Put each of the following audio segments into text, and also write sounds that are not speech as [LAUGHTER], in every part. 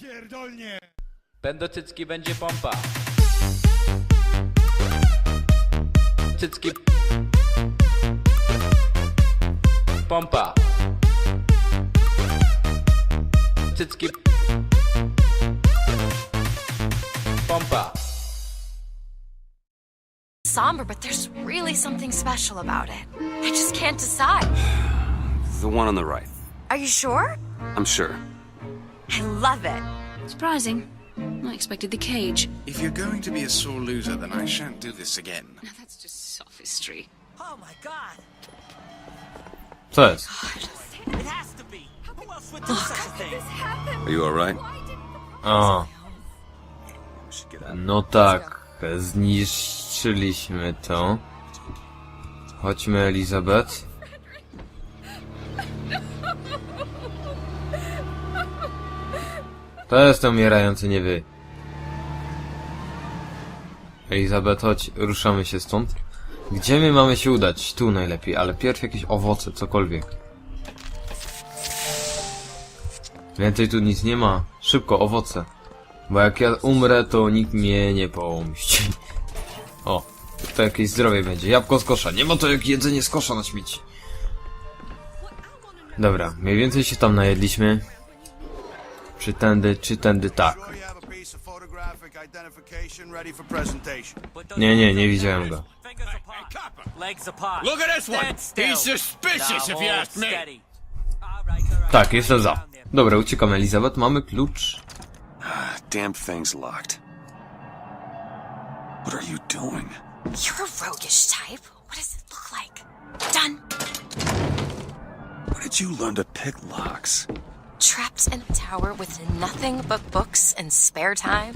Pierdolnie! Będą cycki, będzie pompa. Cycki. Pompa. Cycki. Pompa. Somber, but there's really something special about it. I just can't decide. [SIGHS] The one on the right. Are you sure? I'm sure. I love it. Surprising. I expected the cage. If you're going to be a sore loser, then I shan't do this again. Now that's just sophistry. Oh my god! Co jest? It has to be! Who else would do such a thing? Are you alright? O, We should get out. no tak. Zniszczyliśmy to. Chodźmy, Elizabeth. To jest umierający, nie wy. Elizabeth, chodź, ruszamy się stąd. Gdzie my mamy się udać? Tu najlepiej, ale pierw jakieś owoce, cokolwiek. Więcej tu nic nie ma. Szybko, owoce. Bo jak ja umrę, to nikt mnie nie pomści. [LAUGHS] O, to jakieś zdrowie będzie. Jabłko z kosza. Nie ma to jak jedzenie z kosza na śmieci. Dobra, mniej więcej się tam najedliśmy. Czy tędy, czy tędy tak. Nie, nie, nie widziałem go. Tak, jestem za. Dobra, uciekamy Elizabeth. Mamy klucz. Damn thing's locked. What are you doing? You're a roguish type. What does it look like? Done. Where did you learn to pick locks? Trapped in a tower with nothing but books and spare time?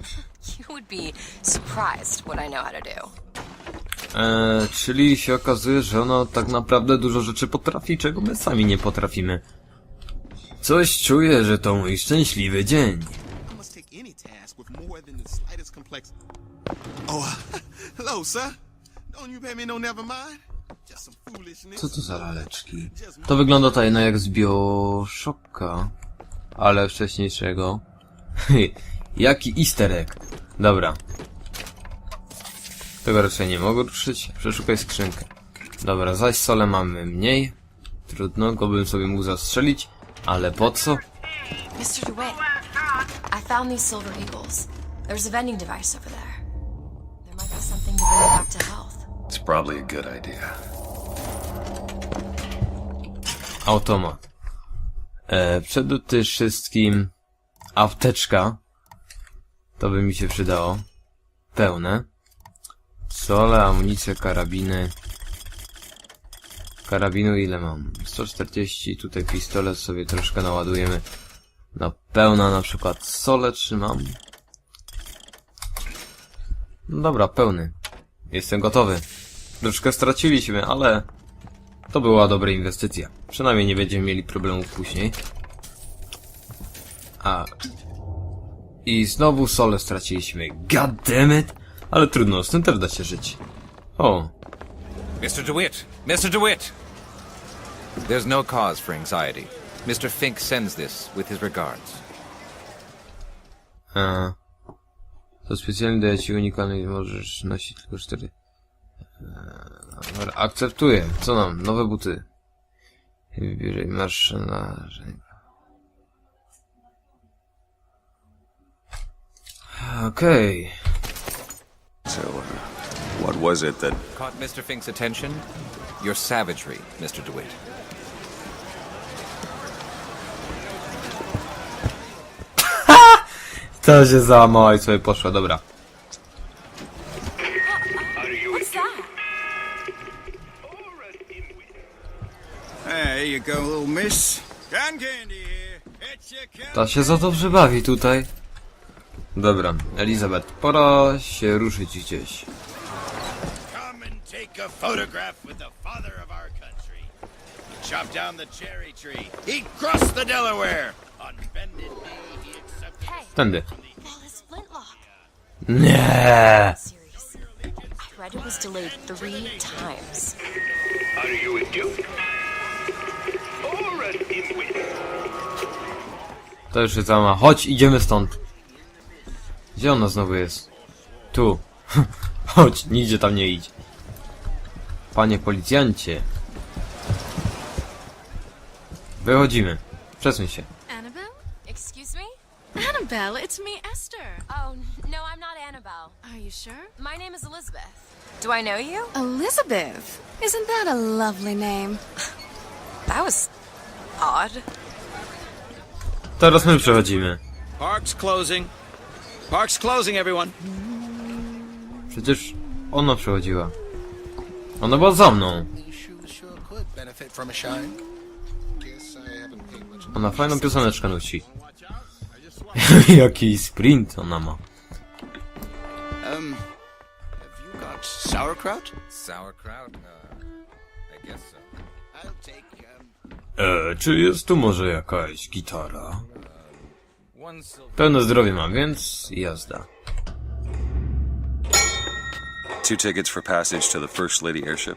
[LAUGHS] You would be surprised what I know how to do. Eee, czyli się okazuje, że ona tak naprawdę dużo rzeczy potrafi, czego my sami nie potrafimy. Coś czuję, że to mój szczęśliwy dzień. I must take any task with more than the slightest complexity. Oh, [LAUGHS] hello, sir. Don't you pay me no never mind? Co to za laleczki? To wygląda tutaj no jak z Bioshocka, ale wcześniejszego. [LAUGHS] Jaki easter egg. Dobra. Tego raczej nie mogę ruszyć. Przeszukaj skrzynkę. Dobra, zaś sole mamy mniej. Trudno, go bym sobie mógł zastrzelić, ale po co? Mr. DeWitt, I found these silver eagles. There's a vending device over there. There might be something to bring back to health. It's probably a good idea. Automat. E, przede wszystkim apteczka. To by mi się przydało. Pełne. Sole, amunicje, karabiny. Karabinu ile mam? 140, tutaj pistolet sobie troszkę naładujemy. Na pełna na przykład sole trzymam. No dobra, pełny. Jestem gotowy. Troszkę straciliśmy, ale to była dobra inwestycja. Przynajmniej nie będziemy mieli problemów później. A. I znowu sole straciliśmy. God damn it! Ale trudno, z tym też da się żyć. O, Mr. DeWitt! Mr. DeWitt! There's no cause for anxiety. Mr. Fink sends this with his regards. a. To specjalnie daje ci unikalny możesz nosić tylko cztery. Dobra, akceptuję. Co nam? Nowe buty. Wybieraj marsz na... Okej. So, uh, what was it that... Caught Mr. Fink's attention? Your savagery, Mr. DeWitt. To się załamała i sobie poszła, dobra. Can- Ta się za dobrze bawi tutaj. Dobra, Elizabeth, pora się ruszyć gdzieś. Take a photograph with the father of our country. He chopped down the cherry tree. He crossed the Delaware. On bended knee, he accepted Hey, Tędy. Wallace Flintlock. Nie. Series. I read it was delayed three times. Are you a duke? To już jest sama. Chodź, idziemy stąd. Gdzie ona znowu jest? Tu. [LAUGHS] Chodź, nigdzie tam nie idź. Panie policjancie. Wychodzimy. Przesuń się. Annabelle? Excuse me? Annabelle, it's me, Esther. Oh, no, I'm not Annabelle. Are you sure? My name is Elizabeth. Do I know you? Elizabeth. Isn't that a lovely name? That was odd. Teraz my przechodzimy. Park's closing. Park's closing, everyone. Przecież ona przechodziła. Ona była za mną. Ona fajną pioseneczkę nosi. [LAUGHS] Jaki sprint ona ma. Um, have you got sauerkraut? Sauerkraut? Uh, I guess so. I'll take, um, E, czy jest tu może jakaś gitara? Pełne zdrowie mam, więc jazda. Two tickets for passage to the First Lady airship.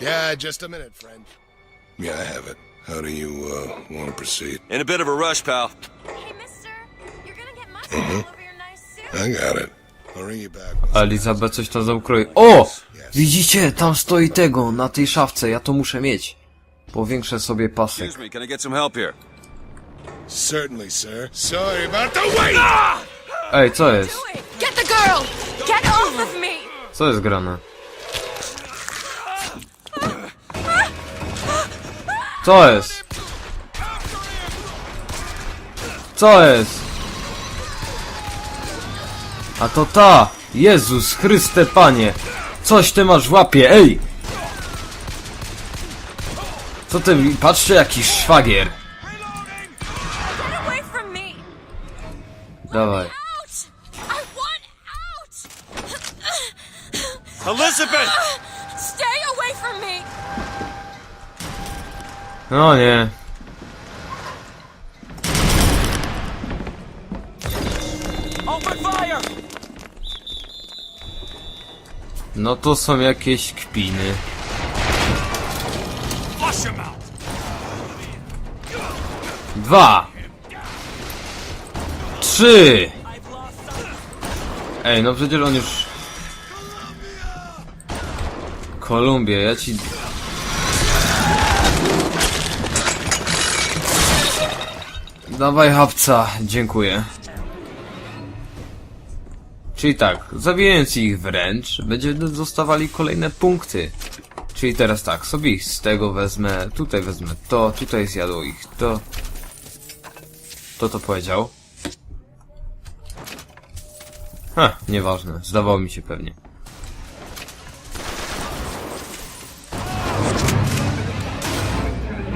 Yeah, just a minute, friend. Yeah, I have it. How do you, uh, want to proceed? In a bit of a rush, pal. Hey, mister. You're gonna get mustard all over your nice suit. I got it. I'll ring you back. Elizabeth coś tam zaukroi. O! Widzicie? Tam stoi tego, na tej szafce. Ja to muszę mieć. Powiększę sobie pasek. Excuse me, can I get some help here? Certainly, sir. Sorry about the wait! Ej, co jest? Get the girl! Get off of me! Co jest grane? Co jest? Co jest? A to ta! Jezus Chryste Panie! Coś ty masz w łapie, ej! Co ty, patrzcie jakiś szwagier! Dawaj. Elizabeth! Stay away from me! No nie. Open fire! No to są jakieś kpiny. Dwa! Trzy! Ej, no przecież on już... Kolumbia, ja ci... Dawaj hapca, dziękuję. Czyli tak, zabijając ich wręcz, będziemy dostawali kolejne punkty. Czyli teraz tak, sobie ich z tego wezmę, tutaj wezmę to, tutaj zjadło ich to. Kto to powiedział? Ha, nieważne, zdawało mi się pewnie.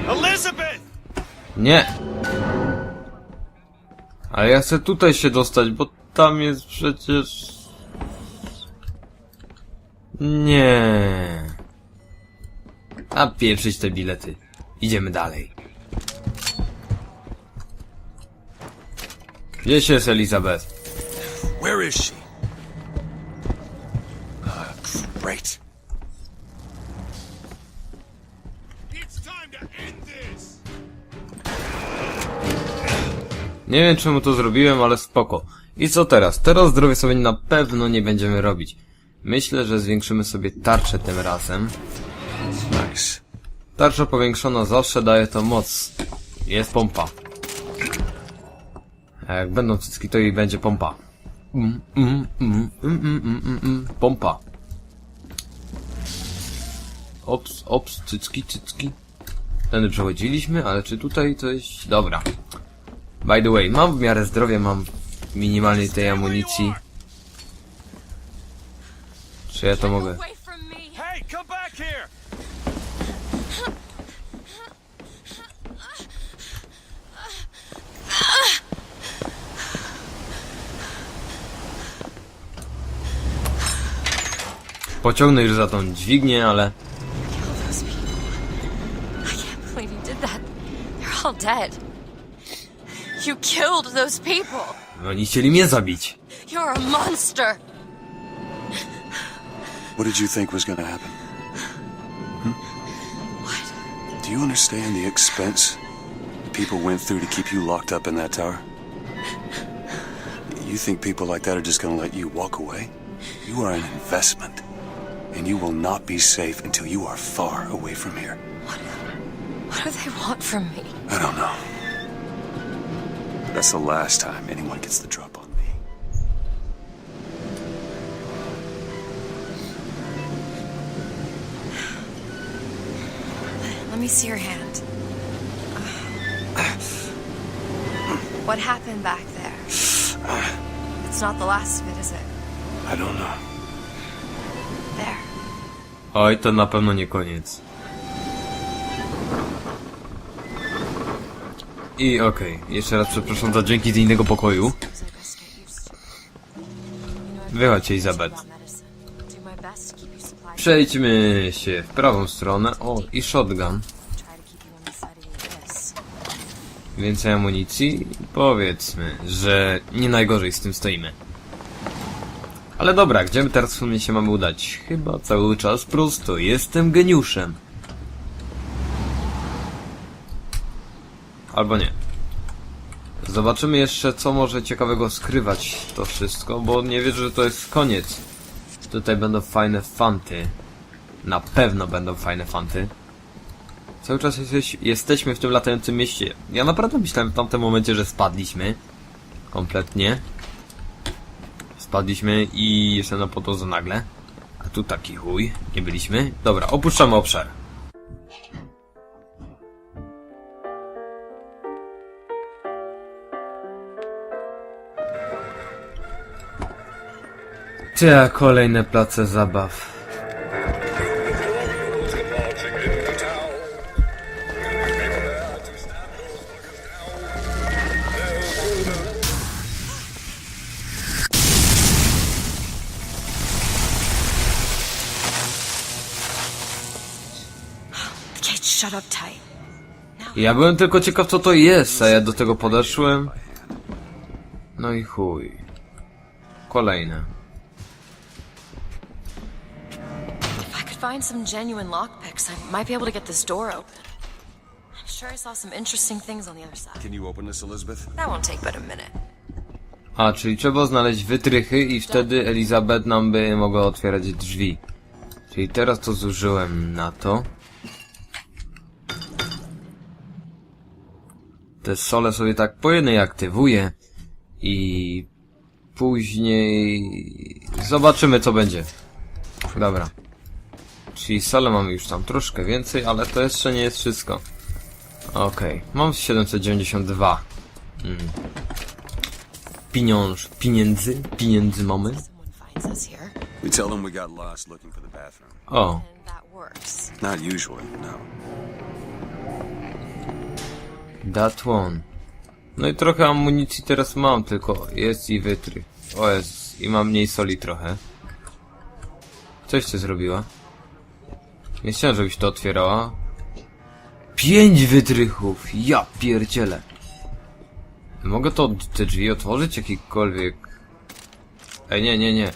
Elizabeth! Nie! Ale ja chcę tutaj się dostać, bo tam jest przecież... Nie. A pieprzyć te bilety. Idziemy dalej. Gdzieś jest Elizabeth? Where is she? Uh, great. Nie wiem czemu to zrobiłem, ale spoko. I co teraz? Teraz zdrowie sobie na pewno nie będziemy robić. Myślę, że zwiększymy sobie tarczę tym razem. Nice. Tarcza powiększona zawsze daje to moc. Jest pompa. A jak będą cycki, to i będzie pompa. Mm, mm, mm, mm, mm, mm, mm, mm. Pompa. Ops, ops, cycki, cycki. Tędy przechodziliśmy, ale czy tutaj coś... Dobra. By the way, mam w miarę zdrowia, mam minimalnie tej amunicji. Czy ja to mogę? Away from me! Hey, come back here! Pociągnę już za tą dźwignię, ale... Kill those people. I can't believe you did that. They're all dead. You killed those people. Oni chcieli mnie zabić. You're a monster. What did you think was gonna happen? Hmm? Do you understand the expense people went through to keep you locked up in that tower? You think people like that are just gonna let you walk away? You are an investment, and you will not be safe until you are far away from here. What what do they want from me? I don't know. That's the last time anyone gets the drop on me. Let me see your hand. What happened back there? It's not the last of it, is it? I don't know. Oj, to na pewno nie koniec. I okej, jeszcze raz przepraszam za dźwięki z innego pokoju. You supplied. Przejdźmy się w prawą stronę. O, i shotgun. Więcej amunicji. Powiedzmy, że nie najgorzej z tym stoimy. Ale dobra, gdzie my teraz w sumie się mamy udać? Chyba cały czas prosto. Jestem geniuszem. Albo nie. Zobaczymy jeszcze, co może ciekawego skrywać to wszystko, bo nie wierzę, że to jest koniec. Tutaj będą fajne fanty. Na pewno będą fajne fanty. Cały czas jesteś, jesteśmy w tym latającym mieście. Ja naprawdę myślałem w tamtym momencie, że spadliśmy. Kompletnie. Spadliśmy i jestem na podłodze nagle. A tu taki chuj. Nie byliśmy. Dobra, opuszczamy obszar. Te kolejne place zabaw. Ja byłem tylko ciekaw co to jest, a ja do tego podeszłem. No i chuj. Kolejne. If I could find some genuine lockpicks, I might be able to get this door open. I'm sure I saw some interesting things on the other side. Can you open this, Elizabeth? That won't take but a minute. A, czyli trzeba znaleźć wytrychy i wtedy Elizabeth nam by mogła otwierać drzwi. Czyli teraz to zużyłem na to. Te sole sobie tak po jednej aktywuję i później zobaczymy co będzie. Dobra. Czyli sole mamy już tam troszkę więcej, ale to jeszcze nie jest wszystko. Okej, mam 792. Mm. Pieniąż, pieniędzy, pieniędzy mamy. We tell them we got lost looking for the bathroom. O, and that works. Not usually, no. That one. No i trochę amunicji teraz mam, tylko jest i wytrych. O i mam mniej soli trochę. Coś ty zrobiła? Nie chciałem, żebyś to otwierała. Pięć wytrychów! Ja pierdzielę! Mogę to, te drzwi otworzyć? Jakikolwiek... Ej, nie, nie, nie.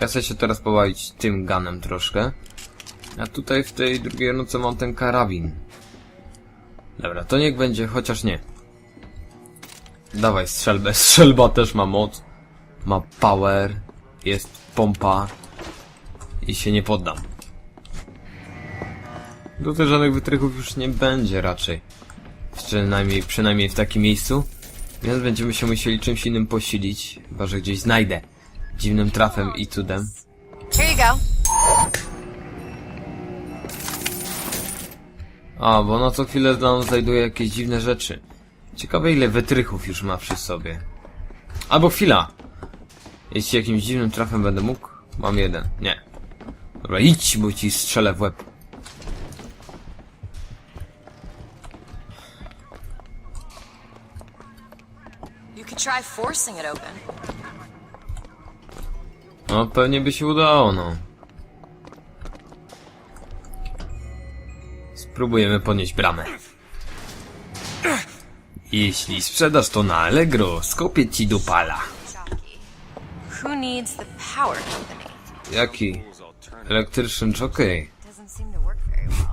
Ja chcę się teraz pobawić tym ganem troszkę. A tutaj w tej drugiej ręce mam ten karabin. Dobra, to niech będzie, chociaż nie. Dawaj strzelbę. [LAUGHS] Strzelba też ma moc. Ma power. Jest pompa. I się nie poddam. Tutaj żadnych wytrychów już nie będzie raczej. Przynajmniej, przynajmniej w takim miejscu. Więc będziemy się musieli czymś innym posilić. Chyba, że gdzieś znajdę. Dziwnym trafem i cudem. Here you go. A, bo na co chwilę nam znajduje jakieś dziwne rzeczy. Ciekawe ile wytrychów już ma przy sobie. Albo chwila! Jeśli jakimś dziwnym trafem będę mógł, mam jeden. Nie. Dobra, idź, bo ci strzelę w łeb. You could try forcing it open. No, pewnie by się udało, no. Spróbujemy podnieść bramę. Jeśli sprzedasz to na Allegro, skopię ci do pala. Jockey. Who needs the power company? Jaki? Elektryczny jockey. Doesn't seem to work very well.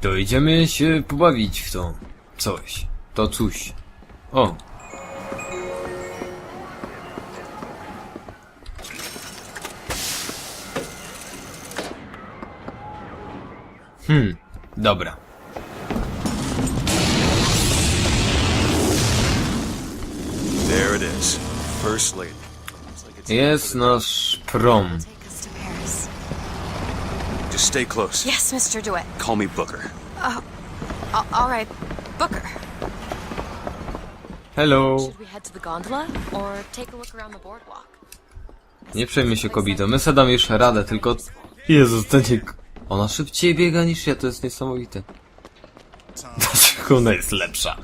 To idziemy się pobawić w to. Coś. to coś. O. Hmm, dobra. There it is. First lady. Jest nasz prom. Take us to Paris. Just stay close. Yes, Mr. DeWitt. Call me Booker. A- all right, Booker. Hello. Should we head to the gondola or take a look around the boardwalk? Nie przejmuj się kobito, my sobie damy już radę, tylko... Jezus, ten. Ona szybciej biega niż ja, to jest niesamowite. [LAUGHS] Dlaczego ona jest lepsza?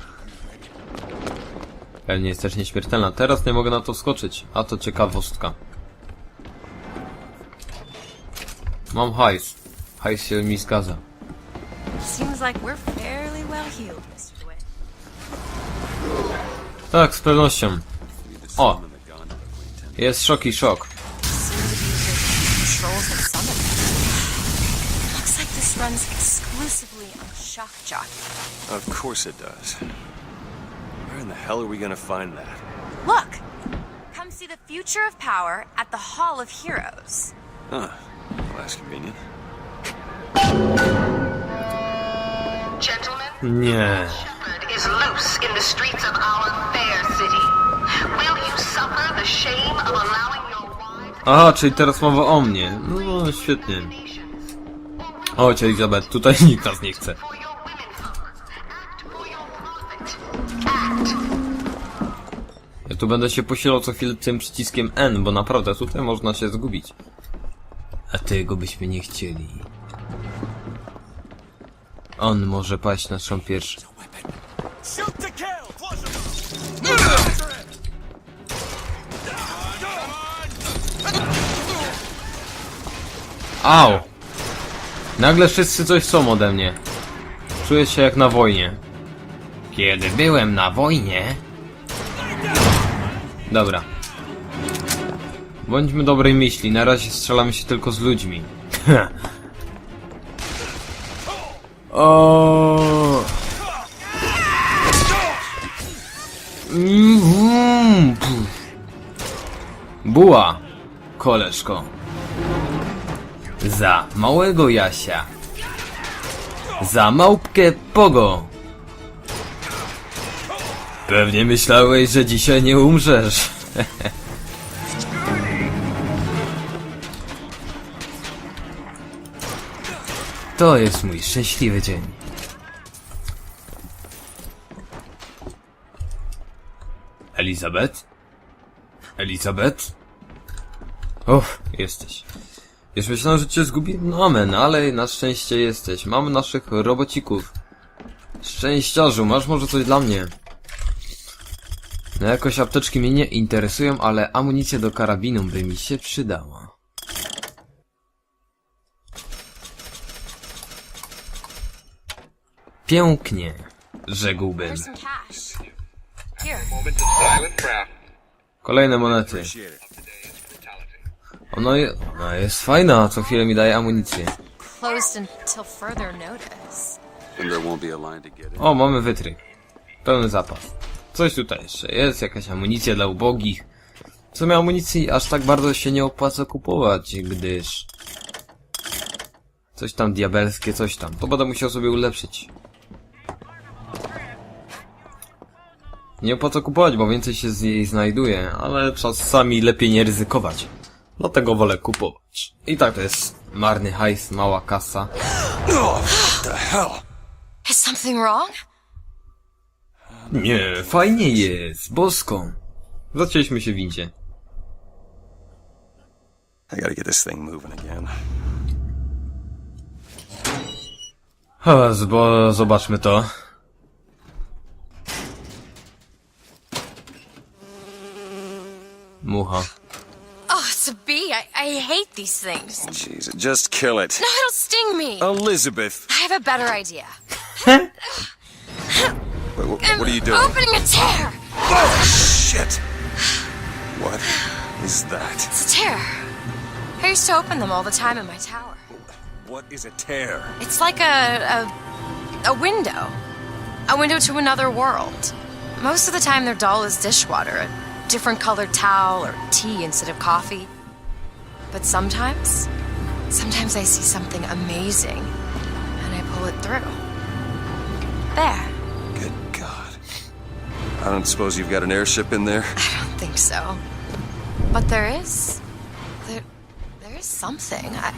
Pewnie jest też nieśmiertelna. Teraz nie mogę na to wskoczyć, a to ciekawostka. Mam hajs. Hajs się mi zgadza. Tak, z pewnością. O! Jest szok i szok. Runs exclusively on shock jockey. Of course it does. Where in the hell are we gonna find that? Look! Come see the future of power at the Hall of Heroes. Huh. Well, that's convenient. Gentlemen, Nie. Shepherd is loose in the streets of our fair city. Will you suffer the shame of allowing your wives Aha, czyli teraz mowa o mnie. No, świetnie. Chodź, Elizabeth, tutaj [LAUGHS] nikt nas nie chce. Ja tu będę się posilał co chwilę tym przyciskiem N, bo naprawdę tutaj można się zgubić. A tego byśmy nie chcieli. On może paść na szą pierwszy. Shoot to kill! Flush him! Au! Nagle wszyscy coś chcą ode mnie. Czuję się jak na wojnie. Kiedy byłem na wojnie... Dobra. Bądźmy dobrej myśli, na razie strzelamy się tylko z ludźmi. [LAUGHS] o. Mhm. Buła, koleżko. Za małego Jasia. Za małpkę Pogo. Pewnie myślałeś, że dzisiaj nie umrzesz. [LAUGHS] To jest mój szczęśliwy dzień. Elizabeth? Elizabeth? Uff, jesteś. Już myślałem, że cię zgubiłem, no amen, ale na szczęście jesteś. Mamy naszych robocików. Szczęściarzu, masz może coś dla mnie? No jakoś apteczki mnie nie interesują, ale amunicja do karabinu by mi się przydała. Pięknie, rzekłbym. Kolejne monety. Ona, je, ona jest fajna, co chwilę mi daje amunicję. Closed until further notice. And there won't be a line to get in. O, mamy wytryk. Pełny zapas. Coś tutaj jeszcze jest, jakaś amunicja dla ubogich. W sumie amunicji aż tak bardzo się nie opłaca kupować, gdyż... Coś tam diabelskie, coś tam. To będę musiał sobie ulepszyć. Nie opłaca kupować, bo więcej się z jej znajduje, ale czasami lepiej nie ryzykować. Dlatego wolę kupować. I tak to jest marny hajs, mała kasa. The hell? Is something wrong? Nie, fajnie jest, bosko. Zacięliśmy się w windzie. I gotta get this thing moving again. Ha, bo zobaczmy to. Mucha. Oh, it's a. I, I hate these things. Oh, Jeez, just kill it. No, it'll sting me. Elizabeth! I have a better idea. Wait, wh- what are you doing? Opening a tear. Oh, shit! What is that? It's a tear. I used to open them all the time in my tower. What is a tear? It's like a a, a window. A window to another world. Most of the time, they're dull as dishwater, different colored towel, or tea instead of coffee. But sometimes, sometimes I see something amazing, and I pull it through. There. Good God. I don't suppose you've got an airship in there? I don't think so. But there is. There, there is something. I,